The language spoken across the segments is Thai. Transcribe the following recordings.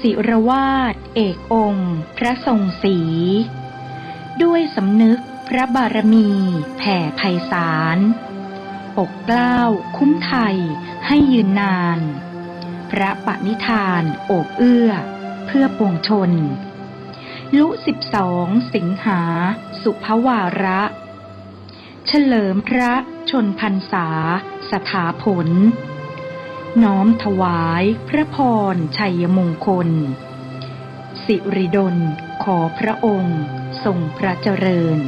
ศิรวาสเอกองค์ พระทรงศรีด้วยสำนึกพระบารมี แผ่ไพศาลปกเกล้าคุ้มไทยให้ยืนนาน พระปณิธานโอบเอื้อ เพื่อปวงชน ลุสิบสองสิงหา สุภวาระ เฉลิมพระชนพรรษา สถาผล น้อมถวายพระพรชัยมงคล สิริดลขอพระองค์ทรงพระเจริญ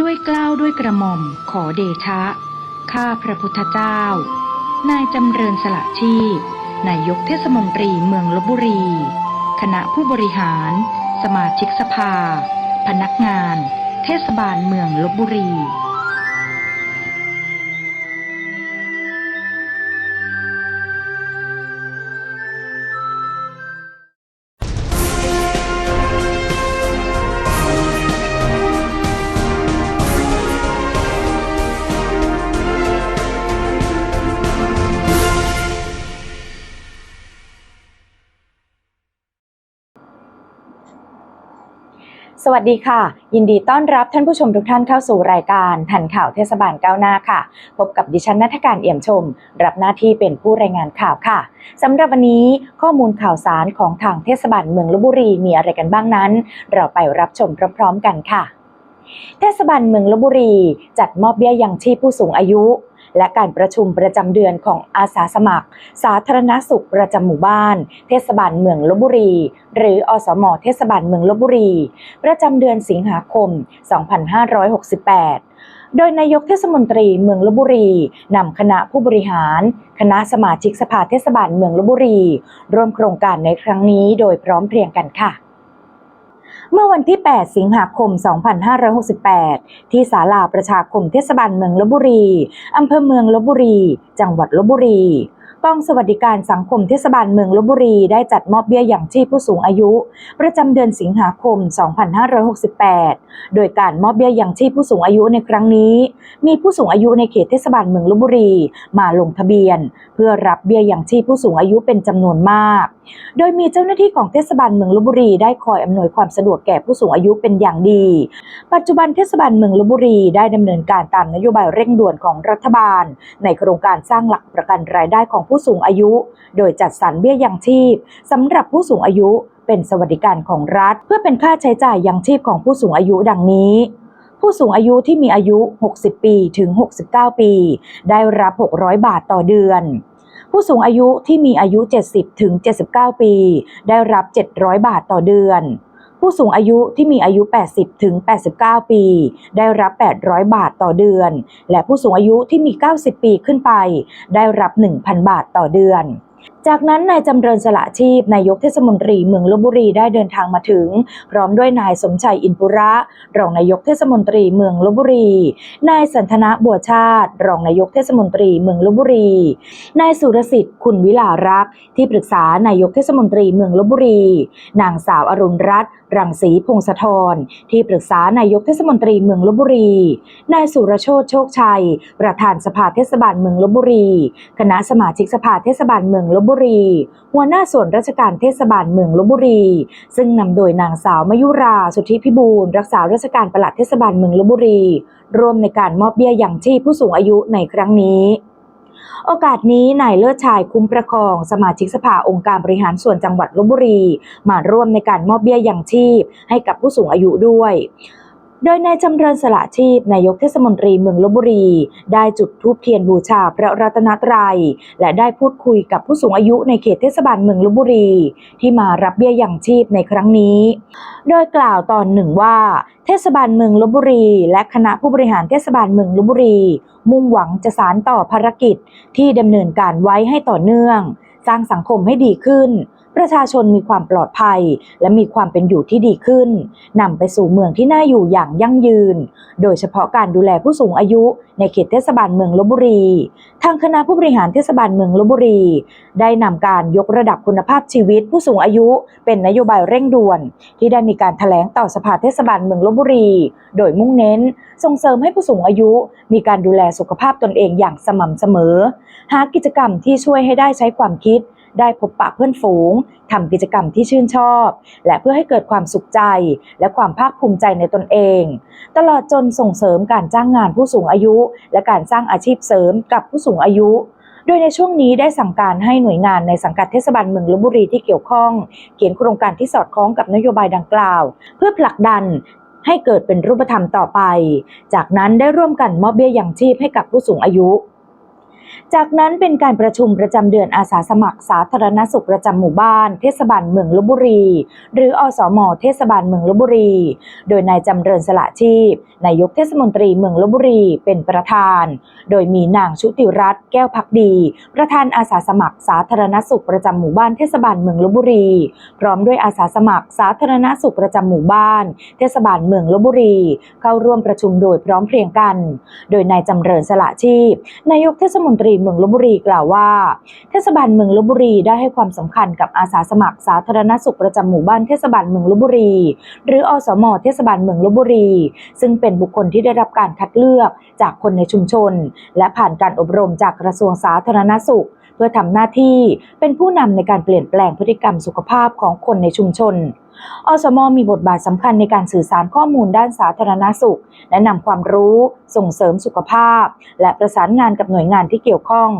ด้วยกล้าวด้วยกระหม่อมขอเดชะ ข้าพระพุทธเจ้า นายจำเริญสละชีพ นายกเทศมนตรีเมืองลบบุรี คณะผู้บริหาร สมาชิกสภา พนักงาน เทศบาลเมืองลบบุรี วัสดีค่ะ ยินดีต้อนรับท่านผู้ชมทุกท่านเข้าสู่รายการทันข่าวเทศบาลก้าวหน้าค่ะ พบกับดิฉันนัทการเอี่ยมชม รับหน้าที่เป็นผู้รายงานข่าวค่ะสำหรับวันนี้ข้อมูลข่าวสารของทางเทศบาลเมืองลบบุรีมีอะไรกันบ้างนั้น เราไปรับชมพร้อม ๆ กันค่ะ เทศบาลเมืองลบบุรี จัดมอบเบี้ยยังชีพผู้สูงอายุ และการประชุมประจำเดือนของอาสาสมัคร สาธารณสุขประจำหมู่บ้าน เทศบาลเมืองลบบุรี หรืออสมเทศบาลเมืองลบบุรี ประจำเดือนสิงหาคม 2568โดยนายกเทศมนตรีเมืองลบบุรีนำคณะผู้บริหาร คณะสมาชิกสภาเทศบาลเมืองลบบุรี ร่วมโครงการในครั้งนี้โดยพร้อมเพรียงกันค่ะ เมื่อวันที่ 8 สิงหาคม 2568 ที่ศาลาประชาคมเทศบาลเมืองลบบุรี อำเภอเมืองลบบุรี จังหวัดลบบุรี กองสวัสดิการสังคมเทศบาลเมืองลบบุรีได้จัดมอบเบี้ยอย่างชีพผู้สูงอายุ ประจำเดือนสิงหาคม 2568 โดยการมอบเบี้ยอย่างชีพผู้สูงอายุในครั้งนี้ มีผู้สูงอายุในเขตเทศบาลเมืองลบบุรีมาลงทะเบียน เพื่อรับเบี้ยอย่างชีพผู้สูงอายุเป็นจำนวนมาก โดยมีเจ้าหน้าที่ของเทศบาลเมืองลบบุรีได้คอยอำนวยความสะดวกแก่ผู้สูงอายุเป็นอย่างดี ปัจจุบันเทศบาลเมืองลบบุรีได้ดำเนินการตามนโยบายเร่งด่วนของรัฐบาล ในโครงการสร้างหลักประกันรายได้ของผู้สูงอายุ โดยจัดสรรเบี้ยยังชีพสำหรับผู้สูงอายุเป็นสวัสดิการของรัฐ เพื่อเป็นค่าใช้จ่ายยังชีพของผู้สูงอายุดังนี้ ผู้สูงอายุที่มีอายุ 60 ปีถึง 69 ปี ได้รับ 600 บาทต่อเดือน ผู้สูงอายุที่มีอายุ 70 ถึง 79 ปี ได้รับ 700 บาทต่อเดือน ผู้สูงอายุที่มีอายุ 80 ถึง 89 ปี ได้รับ 800 บาทต่อเดือน และผู้สูงอายุที่มี 90 ปีขึ้นไป ได้รับ 1,000 บาทต่อเดือนจากนั้นนายจำเริญสละชีพนายกเทศมนตรีเมืองลบบุรีได้เดินทางมาถึง พร้อมด้วยนายสมชัยอินปุระรองนายกเทศมนตรีเมืองลบบุรี นายสันทนาบัวชาติ รองนายกเทศมนตรีเมืองลบบุรี นายสุรสิทธิ์คุณวิลารักษ์ที่ปรึกษานายกเทศมนตรีเมืองลบบุรี นางสาวอรุณรัตน์รังสีพงศธรที่ปรึกษานายกเทศมนตรีเมืองลบบุรี นายสุรโชตโชคชัย ประธานสภาเทศบาลเมืองลบบุรี คณะสมาชิกสภาเทศบาลเมืองลบบุรี หัวหน้าส่วนราชการเทศบาลเมืองลบบุรี ซึ่งนำโดยนางสาวมยุราสุทธิพิบูลรักษาราชการปลัดเทศบาลเมืองลบบุรี ร่วมในการมอบเบี้ยยังชีพผู้สูงอายุในครั้งนี้โอกาสนี้นายเลิศชายคุ้มประคอง สมาชิกสภาองค์การบริหารส่วนจังหวัดลบบุรี มาร่วมในการมอบเบี้ยยังชีพ ให้กับผู้สูงอายุด้วย โดยนายจำเริญสละชีพนายกเทศมนตรีเมืองลบบุรี ได้จุดธูปเทียนบูชาพระรัตนตรัย และได้พูดคุยกับผู้สูงอายุในเขตเทศบาลเมืองลบบุรี ที่มารับเบี้ยยังชีพในครั้งนี้ โดยกล่าวตอนหนึ่งว่า เทศบาลเมืองลบบุรี และคณะผู้บริหารเทศบาลเมืองลบบุรี มุ่งหวังจะสานต่อภารกิจที่ดำเนินการไว้ให้ต่อเนื่อง สร้างสังคมให้ดีขึ้น ประชาชนมีความปลอดภัย และมีความเป็นอยู่ที่ดีขึ้นนำไปสู่เมืองที่น่าอยู่อย่างยั่งยืน โดยเฉพาะการดูแลผู้สูงอายุในเขตเทศบาลเมืองลบบุรี ทางคณะผู้บริหารเทศบาลเมืองลบบุรี ได้นำการยกระดับคุณภาพชีวิตผู้สูงอายุ เป็นนโยบายเร่งด่วน ที่ได้มีการแถลงต่อสภาเทศบาลเมืองลบบุรี โดยมุ่งเน้น ส่งเสริมให้ผู้สูงอายุ มีการดูแลสุขภาพตนเองอย่างสม่ำเสมอ หากิจกรรมที่ช่วยให้ได้ใช้ความคิด ได้พบปะเพื่อนฝูงทำกิจกรรมที่ชื่นชอบ และเพื่อให้เกิดความสุขใจ และความภาคภูมิใจในตนเอง ตลอดจนส่งเสริมการจ้างงานผู้สูงอายุ และการสร้างอาชีพเสริมกับผู้สูงอายุโดยในช่วงนี้ได้สั่งการให้หน่วยงานในสังกัดเทศบาลเมืองลบบุรีที่เกี่ยวข้อง เขียนโครงการที่สอดคล้องกับนโยบายดังกล่าว เพื่อผลักดันให้เกิดเป็นรูปธรรมต่อไป จากนั้นได้ร่วมกันมอบเบี้ยยังชีพให้กับผู้สูงอายุ จากนั้นเป็นการประชุมประจำเดือนอาสาสมัครสาธารณสุขประจำหมู่บ้าน เทศบาลเมืองลบบุรี หรืออสม เทศบาลเมืองลบบุรี โดยนายจำเริญสละชีพนายกเทศมนตรีเมืองลบบุรีเป็นประธาน โดยมีนางชุติรัตน์แก้วพักดี ประธานอาสาสมัครสาธารณสุขประจำหมู่บ้านเทศบาลเมืองลบบุรี พร้อมด้วยอาสาสมัครสาธารณสุขประจำหมู่บ้าน เทศบาลเมืองลบบุรี เข้าร่วมประชุมโดยพร้อมเพรียงกัน โดยนายจำเริญสละชีพนายกเทศมนตรีเมืองลบบุรีกล่าวว่า เทศบาลเมืองลบบุรีได้ให้ความสำคัญกับอาสาสมัครสาธารณสุขประจำหมู่บ้านเทศบาลเมืองลบบุรี หรืออสมเทศบาลเมืองลบบุรี ซึ่งเป็นบุคคลที่ได้รับการคัดเลือกจากคนในชุมชน และผ่านการอบรมจากกระทรวงสาธารณสุข เพื่อทำหน้าที่เป็นผู้นำในการเปลี่ยนแปลงพฤติกรรมสุขภาพของคนในชุมชน อสมมีบทบาทสำคัญในการสื่อสารข้อมูลด้านสาธารณสุข แนะนำความรู้ ส่งเสริมสุขภาพ และประสานงานกับหน่วยงานที่เกี่ยวข้อง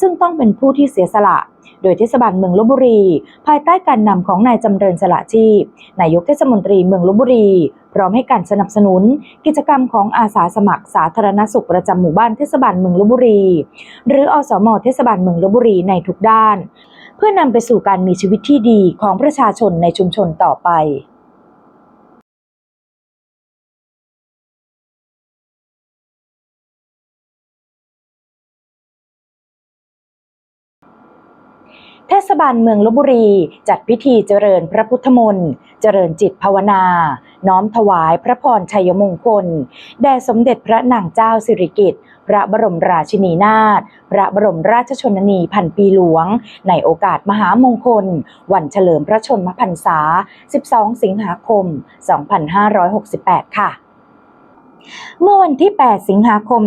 ซึ่งต้องเป็นผู้ที่เสียสละ โดยเทศบาลเมืองลบบุรี ภายใต้การนำของนายจำเริญสละชีพนายกเทศมนตรีเมืองลบบุรีพร้อมให้การสนับสนุน กิจกรรมของอาสาสมัครสาธารณสุขประจำหมู่บ้านเทศบาลเมืองลบบุรี หรืออสมเทศบาลเมืองลบบุรีในทุกด้าน เพื่อนำไปสู่การมีชีวิตที่ดีของประชาชนในชุมชนต่อไป เทศบาลเมืองลบบุรี จัดพิธีเจริญพระพุทธมนต์เจริญจิตภาวนา น้อมถวายพระพรชัยมงคล แด่สมเด็จพระนางเจ้าสิริกิติ์พระบรมราชินีนาถพระบรมราชชนนีพันปีหลวง ในโอกาสมหามงคล วันเฉลิมพระชนมพรรษา 12 สิงหาคม 2568 ค่ะ เมื่อวันที่ 8 สิงหาคม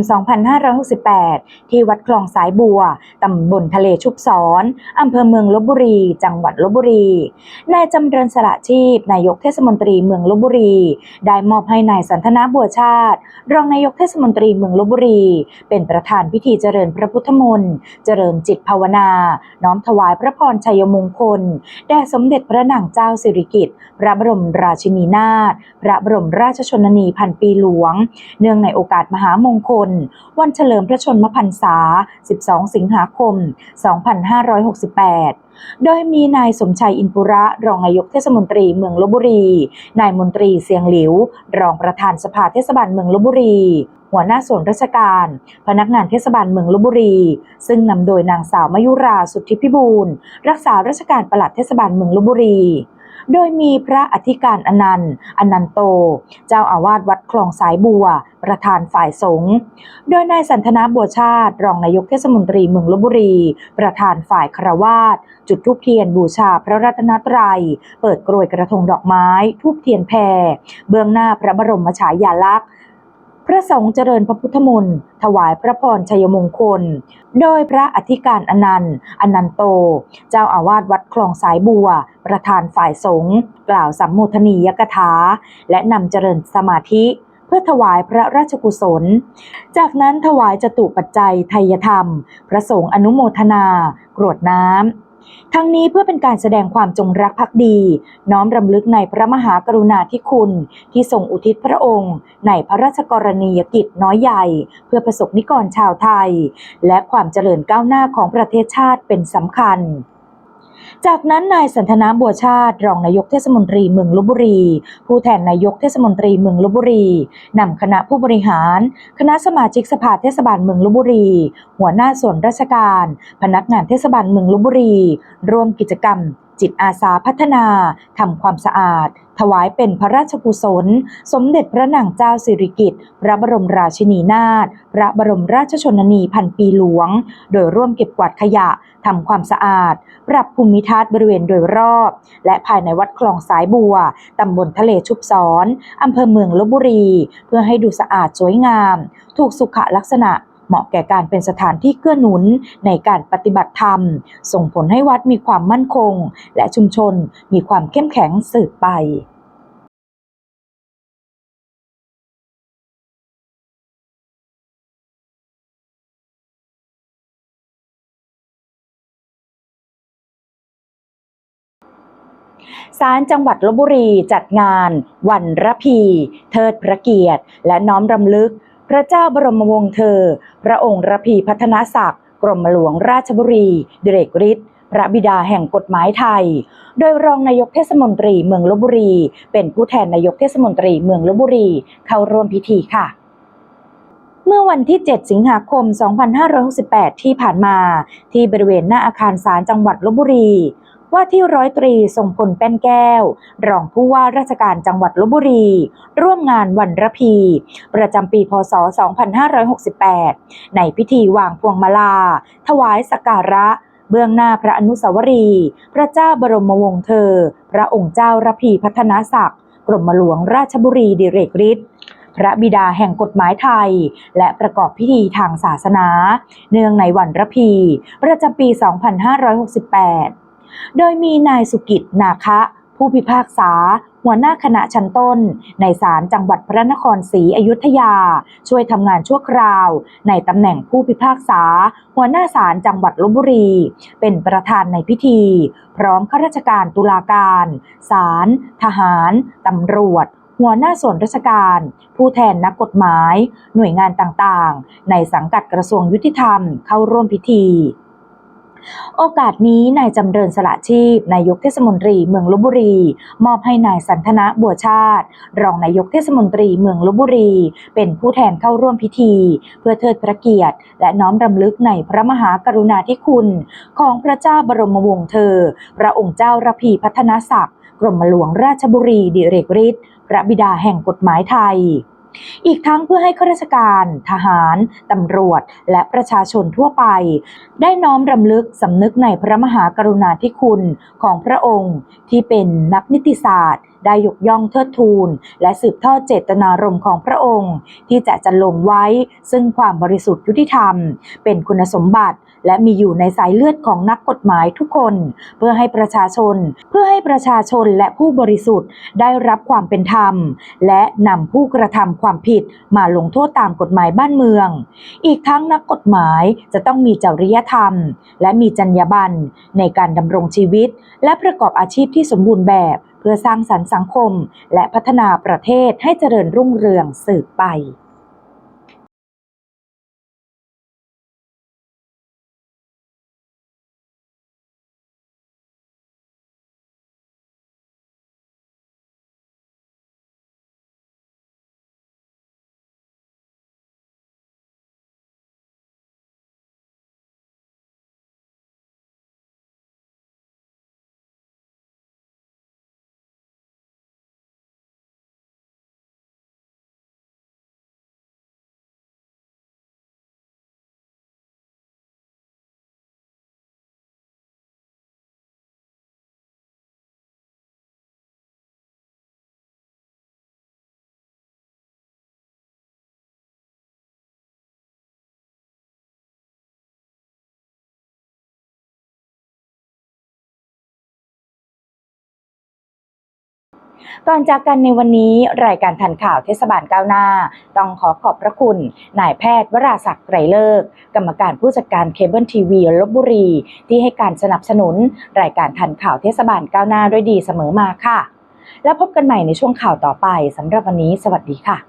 2568 ที่วัดคลองสายบัว ตำบลทะเลชุบสอนอำเภอเมืองลบบุรี จังหวัดลบบุรี นายจำเริญสละชีพ นายกเทศมนตรีเมืองลบบุรี ได้มอบให้นายสันทนาบัวชาติ รองนายกเทศมนตรีเมืองลบบุรี เป็นประธานพิธีเจริญพระพุทธมนต์เจริญจิตภาวนา น้อมถวายพระพรชัยมงคล แด่สมเด็จพระนางเจ้าสิริกิติ์ พระบรมราชินีนาถ พระบรมราชชนนีพันปีหลวงเนื่องในโอกาสมหามงคล วันเฉลิมพระชนมพรรษา 12 สิงหาคม 2568โดยมีนายสมชัยอินปุระ รองนายกเทศมนตรีเมืองลบบุรี นายมนตรีเสียงหลิว รองประธานสภาเทศบาลเมืองลบบุรี หัวหน้าส่วนราชการ พนักงานเทศบาลเมืองลบบุรี ซึ่งนำโดยนางสาวมายุราสุทธิพิบูลรักษาราชการปลัดเทศบาลเมืองลบบุรี โดยมีพระอธิการอนันต์อนันโต เจ้าอาวาสวัดคลองสายบัว ประธานฝ่ายสงฆ์โดยนายสันทนาบัวชาติ รองนายกเทศมนตรีเมืองลบบุรี ประธานฝ่ายครวาสจุดทูปเทียนบูชาพระรัตนตรัย เปิดกรวยกระทงดอกไม้ทูบเทียนแพรเบื้องหน้าพระบรมฉายาลักษณ์ ระสงฆ์เจริญพระพุทธมนต์ถวายพระพรชัยมงคล โดยพระอธิการอนันต์อนันโต เจ้าอาวาสวัดคลองสายบัว ประธานฝ่ายสงฆ์กล่าวสัมโมทนียกถา และนำเจริญสมาธิเพื่อถวายพระราชกุศล จากนั้นถวายจตุปัจจัยไทยธรรม พระสงฆ์อนุโมทนากรวดน้ำ ทั้งนี้เพื่อเป็นการแสดงความจงรักภักดี น้อมรำลึกในพระมหากรุณาธิคุณ ที่ทรงอุทิศพระองค์ ในพระราชกรณียกิจน้อยใหญ่ เพื่อประสบนิกรชาวไทย และความเจริญก้าวหน้าของประเทศชาติเป็นสำคัญ จากนั้นนายสันทนาบัวชาติ รองนายกเทศมนตรีเมืองลบบุรี ผู้แทนนายกเทศมนตรีเมืองลบบุรีนำคณะผู้บริหาร คณะสมาชิกสภาเทศบาลเมืองลบบุรี หัวหน้าส่วนราชการ พนักงานเทศบาลเมืองลบบุรี ร่วมกิจกรรม จิตอาสาพัฒนาทำความสะอาด ถวายเป็นพระราชกุศล สมเด็จพระนางเจ้าสิริกิติ์พระบรมราชินีนาถพระบรมราชชนนีพันปีหลวง โดยร่วมเก็บกวาดขยะทำความสะอาด ปรับภูมิทัศน์บริเวณโดยรอบ และภายในวัดคลองสายบัวตำบลทะเลชุบซ้อนอำเภอเมืองลบบุรี เพื่อให้ดูสะอาดสวยงาม ถูกสุขลักษณะ เหมาะแก่การเป็นสถานที่เกื้อหนุนในการปฏิบัติธรรม ส่งผลให้วัดมีความมั่นคง และชุมชนมีความเข้มแข็งสืบไปศาลจังหวัดลบบุรีจัดงาน วันระพี เทิดพระเกียรติ และน้อมรำลึก พระเจ้าบรมวงศ์เธอ พระองค์ระพีพัฒนศักดิ์ กรมหลวงราชบุรีเดเรกฤทธิ์พระบิดาแห่งกฎหมายไทย โดยรองนายกเทศมนตรีเมืองลบบุรี เป็นผู้แทนนายกเทศมนตรีเมืองลบบุรีเข้าร่วมพิธีค่ะเมื่อวันที่ 7 สิงหาคม 2568 ที่ผ่านมา ที่บริเวณหน้าอาคารศาลจังหวัดลบบุรี ว่าที่ร้อยตรีทรงพลแป้นแก้ว รองผู้ว่าราชการจังหวัดลบบุรี ร่วมงานวันระพี ประจำปีพศ 2568 ในพิธีวางพวงมาลา ถวายสักการะเบื้องหน้าพระอนุสาวรีย์พระเจ้าบรมวงศ์เธอ พระองค์เจ้าระพีพัฒนาศักดิ์กรมหลวงราชบุรีดิเรกฤทธิ์พระบิดาแห่งกฎหมายไทย และประกอบพิธีทางศาสนา เนื่องในวันระพี ประจำปี 2568 โดยมีนายสุกิจนาคะ ผู้พิพากษา หัวหน้าคณะชั้นต้น ในศาลจังหวัดพระนครศรีอยุธยา ช่วยทำงานชั่วคราว ในตำแหน่งผู้พิพากษา หัวหน้าศาลจังหวัดลบบุรี เป็นประธานในพิธี พร้อมข้าราชการตุลาการศาลทหารตำรวจหัวหน้าส่วนราชการ ผู้แทนนักกฎหมาย หน่วยงานต่างๆ ในสังกัดกระทรวงยุติธรรมเข้าร่วมพิธี โอกาสนี้นายจำเริญสละชีพนายกเทศมนตรีเมืองลบบุรี มอบให้นายสันทนะบัวชาติ รองนายกเทศมนตรีเมืองลบบุรี เป็นผู้แทนเข้าร่วมพิธี เพื่อเทิดพระเกียรติ และน้อมรำลึกในพระมหากรุณาธิคุณ ของพระเจ้าบรมวงศ์เธอ พระองค์เจ้าระพีพัฒนศักดิ์กรมหลวงราชบุรีดิเรกฤทธิ์พระบิดาแห่งกฎหมายไทย อีกทั้งเพื่อให้ข้าราชการ ทหาร ตำรวจ และประชาชนทั่วไป ได้น้อมรำลึกสำนึกในพระมหากรุณาธิคุณของพระองค์ ที่เป็นนักนิติศาสตร์ ได้ยกย่องเทิดทูน และสืบทอดเจตนารมณ์ของพระองค์ ที่จะจันลงไว้ซึ่งความบริสุทธิ์ยุติธรรม เป็นคุณสมบัติ และมีอยู่ในสายเลือดของนักกฎหมายทุกคน เพื่อให้ประชาชน เพื่อให้ประชาชนและผู้บริสุทธิ์ได้รับความเป็นธรรม และนำผู้กระทำความผิดมาลงโทษตามกฎหมายบ้านเมือง อีกทั้งนักกฎหมายจะต้องมีจริยธรรม และมีจรรยาบรรณในการดำรงชีวิต และประกอบอาชีพที่สมบูรณ์แบบเพื่อสร้างสรรค์สังคม และพัฒนาประเทศให้เจริญรุ่งเรืองสืบไป ก่อนจากกันในวันนี้รายการทันข่าวเทศบาลก้าวหน้า ต้องขอขอบพระคุณ นายแพทย์วราศักดิ์ไกรเลิก กรรมการผู้จัดการเคเบิลทีวีลบบุรี ที่ให้การสนับสนุน รายการทันข่าวเทศบาลก้าวหน้าด้วยดีเสมอมาค่ะ แล้วพบกันใหม่ในช่วงข่าวต่อไปสำหรับวันนี้ สวัสดีค่ะ